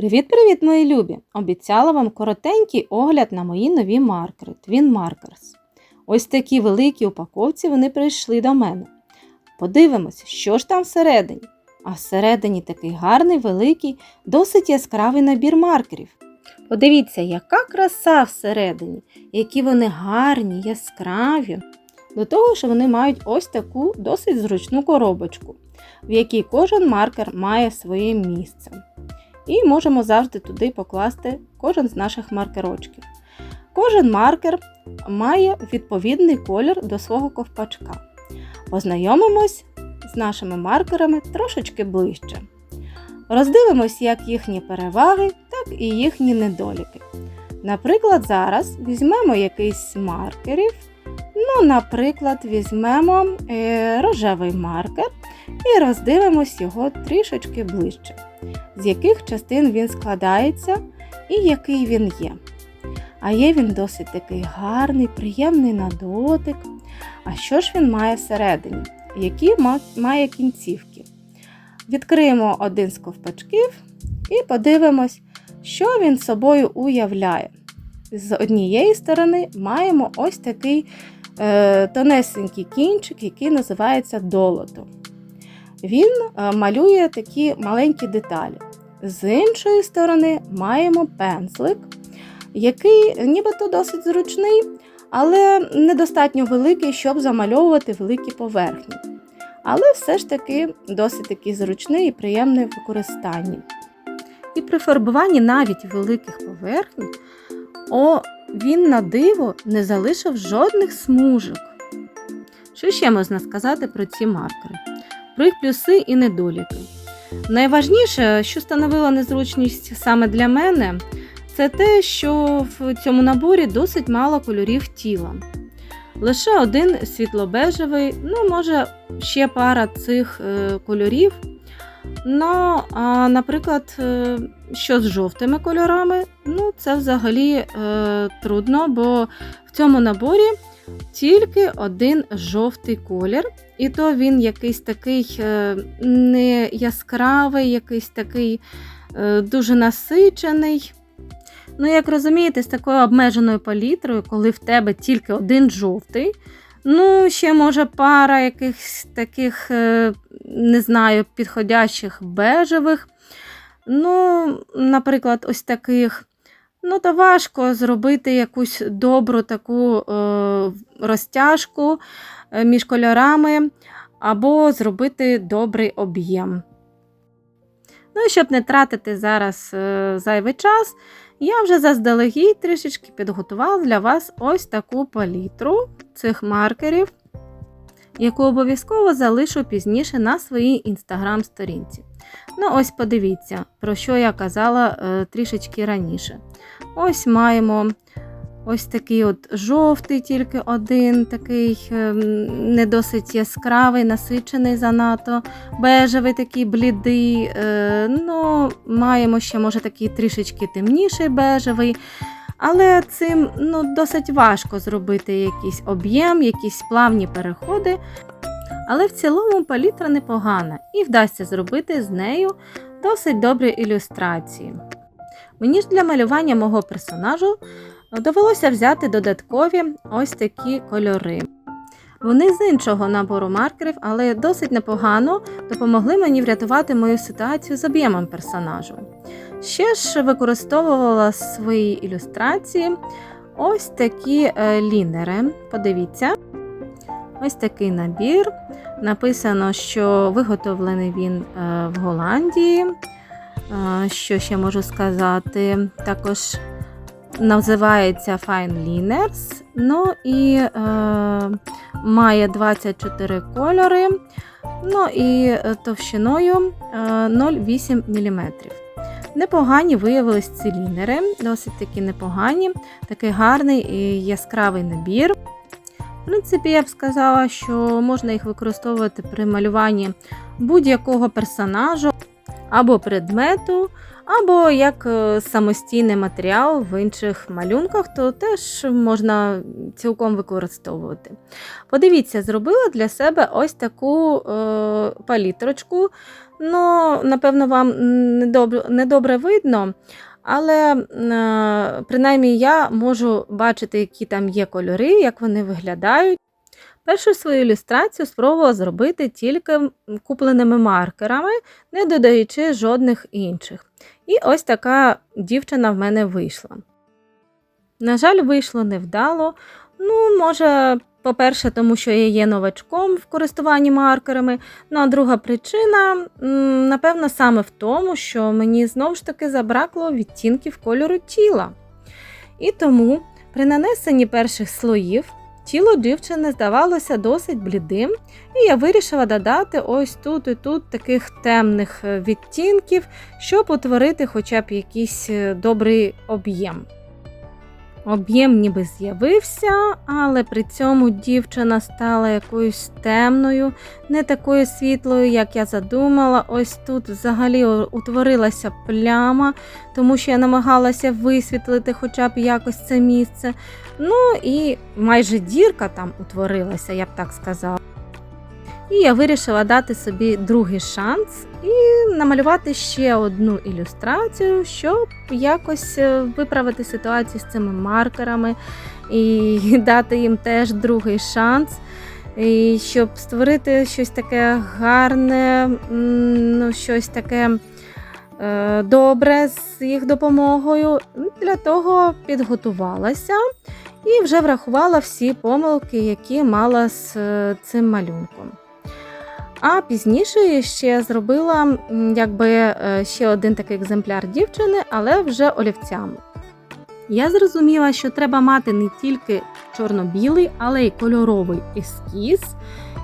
Привіт-привіт, мої любі! Обіцяла вам коротенький огляд на мої нові маркери Twin Markers. Ось такі великі упаковці вони прийшли до мене. Подивимось, що ж там всередині. А всередині такий гарний, великий, досить яскравий набір маркерів. Подивіться, яка краса всередині, які вони гарні, яскраві. До того ж, вони мають ось таку досить зручну коробочку, в якій кожен маркер має своє місце. І можемо завжди туди покласти кожен з наших маркерочків. Кожен маркер має відповідний колір до свого ковпачка. Познайомимось з нашими маркерами трошечки ближче. Роздивимось як їхні переваги, так і їхні недоліки. Наприклад, зараз візьмемо якийсь з маркерів. Ну, наприклад, візьмемо е, рожевий маркер і роздивимось його трішечки ближче, з яких частин він складається і який він є. А є він досить такий гарний, приємний на дотик. А що ж він має всередині? Які має кінцівки? Відкриємо один з ковпачків і подивимось, що він собою уявляє. З однієї сторони маємо ось такий е, тонесенький кінчик, який називається долото. Він е, малює такі маленькі деталі. З іншої сторони маємо пензлик, який нібито досить зручний, але недостатньо великий, щоб замальовувати великі поверхні. Але все ж таки досить такий зручний і приємний в використанні. І при фарбуванні навіть великих поверхень, о, він на диво не залишив жодних смужок. Що ще можна сказати про ці маркери? Про їх плюси і недоліки. Найважніше, що становило незручність саме для мене, це те, що в цьому наборі досить мало кольорів тіла. Лише один світлобежевий, ну, може, ще пара цих е, кольорів. Ну, а, наприклад, е, що з жовтими кольорами, ну, це взагалі е, трудно, бо в цьому наборі тільки один жовтий колір, і то він якийсь такий е, не яскравий, якийсь такий е, дуже насичений. Ну, як розумієте, з такою обмеженою палітрою, коли в тебе тільки один жовтий, ну, ще може пара якихось таких, е, не знаю, підходящих бежевих. Ну, наприклад, ось таких. Ну, то важко зробити якусь добру таку е, розтяжку між кольорами, або зробити добрий об'єм. Ну, і щоб не тратити зараз е, зайвий час, я вже заздалегідь трішечки підготувала для вас ось таку палітру цих маркерів, яку обов'язково залишу пізніше на своїй інстаграм-сторінці. Ну, ось подивіться, про що я казала е, трішечки раніше. Ось маємо ось такий от жовтий, тільки один, такий е, не досить яскравий, насичений занадто, бежевий такий блідий. Е, ну, Маємо ще, може, такий трішечки темніший бежевий. Але цим ну, досить важко зробити якийсь об'єм, якісь плавні переходи. Але в цілому палітра непогана і вдасться зробити з нею досить добрі ілюстрації. Мені ж для малювання мого персонажу довелося взяти додаткові ось такі кольори. Вони з іншого набору маркерів, але досить непогано допомогли мені врятувати мою ситуацію з об'ємом персонажу. Ще ж використовувала свої ілюстрації ось такі е, лінери. Подивіться, ось такий набір. Написано, що виготовлений він е, в Голландії. Е, що ще можу сказати? Також називається Fine Liners. Ну і е, має 24 кольори. Ну і товщиною 0,8 мм. Непогані виявились ці лінери, досить таки непогані, такий гарний і яскравий набір. В принципі, я б сказала, що можна їх використовувати при малюванні будь-якого персонажу або предмету, або як е, самостійний матеріал в інших малюнках, то теж можна цілком використовувати. Подивіться, зробила для себе ось таку е, палітрочку. Ну, напевно, вам недобре, недобре видно, але е, принаймні я можу бачити, які там є кольори, як вони виглядають. Першу свою ілюстрацію спробувала зробити тільки купленими маркерами, не додаючи жодних інших. І ось така дівчина в мене вийшла. На жаль, вийшло невдало. Ну, може, по-перше, тому що я є новачком в користуванні маркерами. Ну а друга причина, напевно, саме в тому, що мені знову ж таки забракло відтінків кольору тіла. І тому при нанесенні перших слоїв тіло дівчини здавалося досить блідим, і я вирішила додати ось тут і тут таких темних відтінків, щоб утворити хоча б якийсь е, добрий об'єм. Об'єм ніби з'явився, але при цьому дівчина стала якоюсь темною, не такою світлою, як я задумала. Ось тут взагалі утворилася пляма, тому що я намагалася висвітлити хоча б якось це місце. Ну і майже дірка там утворилася, я б так сказала. І я вирішила дати собі другий шанс і намалювати ще одну ілюстрацію, щоб якось е, виправити ситуацію з цими маркерами і дати їм теж другий шанс. І щоб створити щось таке гарне, ну, щось таке е, добре з їх допомогою. Для того підготувалася і вже врахувала всі помилки, які мала з е, цим малюнком. А пізніше ще зробила якби е, ще один такий екземпляр дівчини, але вже олівцями. Я зрозуміла, що треба мати не тільки чорно-білий, але й кольоровий ескіз,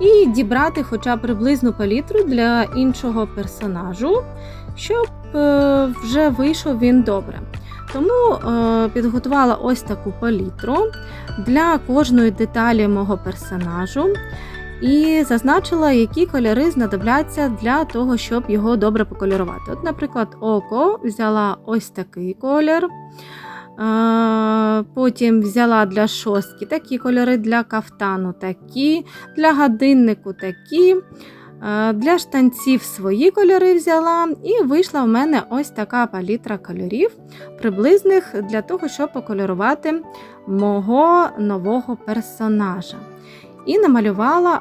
і дібрати хоча б приблизну палітру для іншого персонажу, щоб е, вже вийшов він добре. Тому е, підготувала ось таку палітру для кожної деталі мого персонажу і зазначила, які кольори знадобляться для того, щоб його добре покольорувати. От, наприклад, око взяла ось такий колір. Потім взяла для шостки такі кольори, для кафтану такі, для годиннику такі, для штанців свої кольори взяла, і вийшла в мене ось така палітра кольорів, приблизних для того, щоб покольорувати мого нового персонажа. І намалювала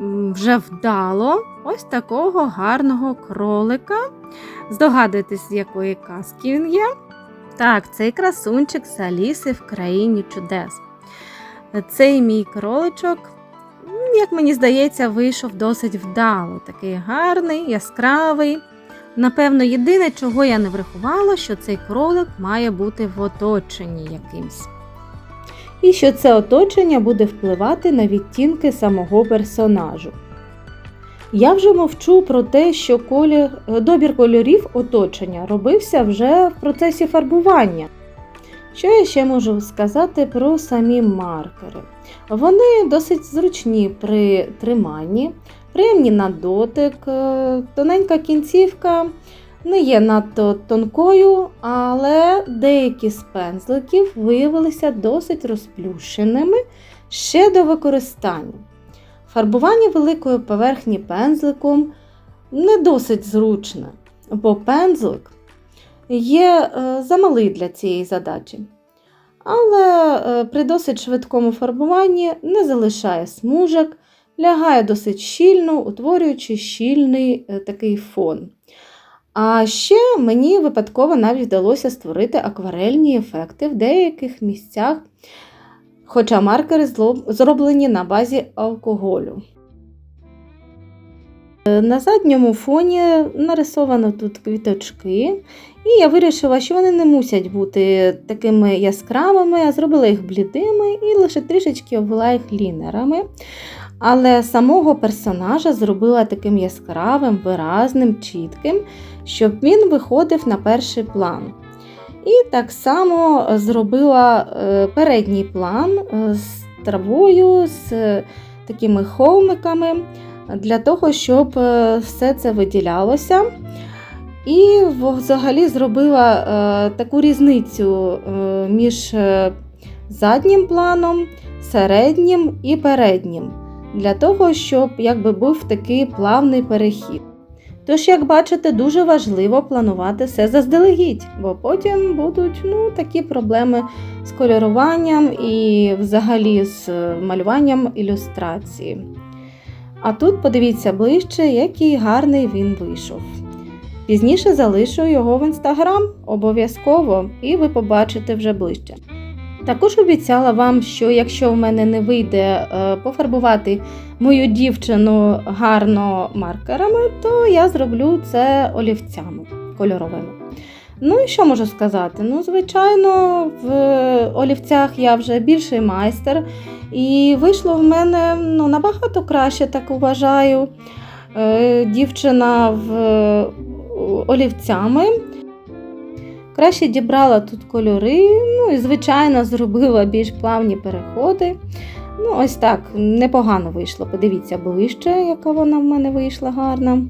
вже вдало ось такого гарного кролика. Здогадуєтесь, з якої казки він є? Так, цей красунчик з Аліси в країні чудес. Цей мій кроличок, як мені здається, вийшов досить вдало. Такий гарний, яскравий. Напевно, єдине, чого я не врахувала, що цей кролик має бути в оточенні якимсь. І що це оточення буде впливати на відтінки самого персонажу. Я вже мовчу про те, що колір, добір кольорів оточення робився вже в процесі фарбування. Що я ще можу сказати про самі маркери? Вони досить зручні при триманні, приємні на дотик, е, тоненька кінцівка не є надто тонкою, але деякі з пензликів виявилися досить розплющеними ще до використання. Фарбування великої поверхні пензликом не досить зручне, бо пензлик є е, замалий для цієї задачі. Але е, при досить швидкому фарбуванні не залишає смужок, лягає досить щільно, утворюючи щільний е, такий фон. А ще мені випадково навіть вдалося створити акварельні ефекти в деяких місцях, хоча маркери зроблені на базі алкоголю. Е, На задньому фоні нарисовано тут квіточки, і я вирішила, що вони не мусять бути такими яскравими, а зробила їх блідими і лише трішечки обвела їх лінерами. Але самого персонажа зробила таким яскравим, виразним, чітким, щоб він виходив на перший план. І так само зробила е, передній план е, з травою, з е, такими холмиками, для того, щоб е, все це виділялося. І взагалі зробила е, таку різницю е, між е, заднім планом, середнім і переднім, для того, щоб якби був такий плавний перехід. Тож, як бачите, дуже важливо планувати все заздалегідь, бо потім будуть ну, такі проблеми з кольоруванням і взагалі з е, малюванням ілюстрації. А тут подивіться ближче, який гарний він вийшов. Пізніше залишу його в інстаграм обов'язково, і ви побачите вже ближче. Також обіцяла вам, що якщо в мене не вийде е, пофарбувати мою дівчину гарно маркерами, то я зроблю це олівцями кольоровими. Ну і що можу сказати? Ну, звичайно, в олівцях я вже більший майстер, і вийшло в мене ну, набагато краще, так вважаю. Е, Дівчина в е, олівцями. Краще дібрала тут кольори, ну і, звичайно, зробила більш плавні переходи. Ну, ось так, непогано вийшло. Подивіться ближче, яка вона в мене вийшла гарна.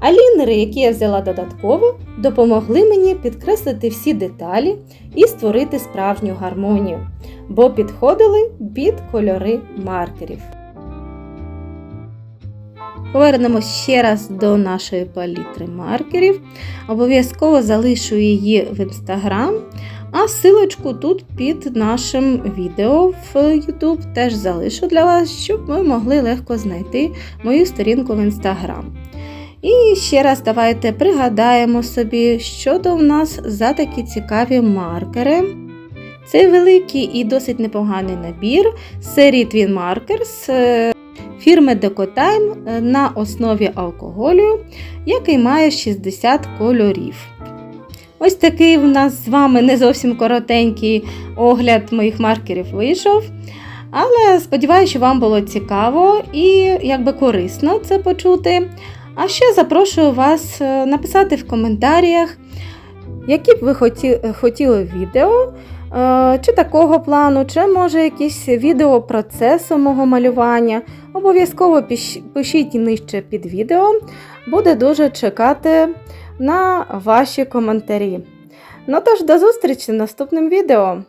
А лінери, які я взяла додатково, допомогли мені підкреслити всі деталі і створити справжню гармонію, бо підходили під кольори маркерів. Повернемось ще раз до нашої палітри маркерів. Обов'язково залишу її в інстаграм, а силочку тут під нашим відео в YouTube теж залишу для вас, щоб ви могли легко знайти мою сторінку в інстаграм. І ще раз давайте пригадаємо собі, що то в нас за такі цікаві маркери. Це великий і досить непоганий набір серії Twin Markers е, фірми Decotime е, на основі алкоголю, який має 60 кольорів. Ось такий в нас з вами не зовсім коротенький огляд моїх маркерів вийшов. Але сподіваюся, що вам було цікаво і якби корисно це почути. А ще запрошую вас е, написати в коментарях, які б ви хотіли відео, е, чи такого плану, чи може якісь відео процесу мого малювання. Обов'язково пишіть нижче під відео, буде дуже чекати на ваші коментарі. Ну тож, до зустрічі в наступному відео!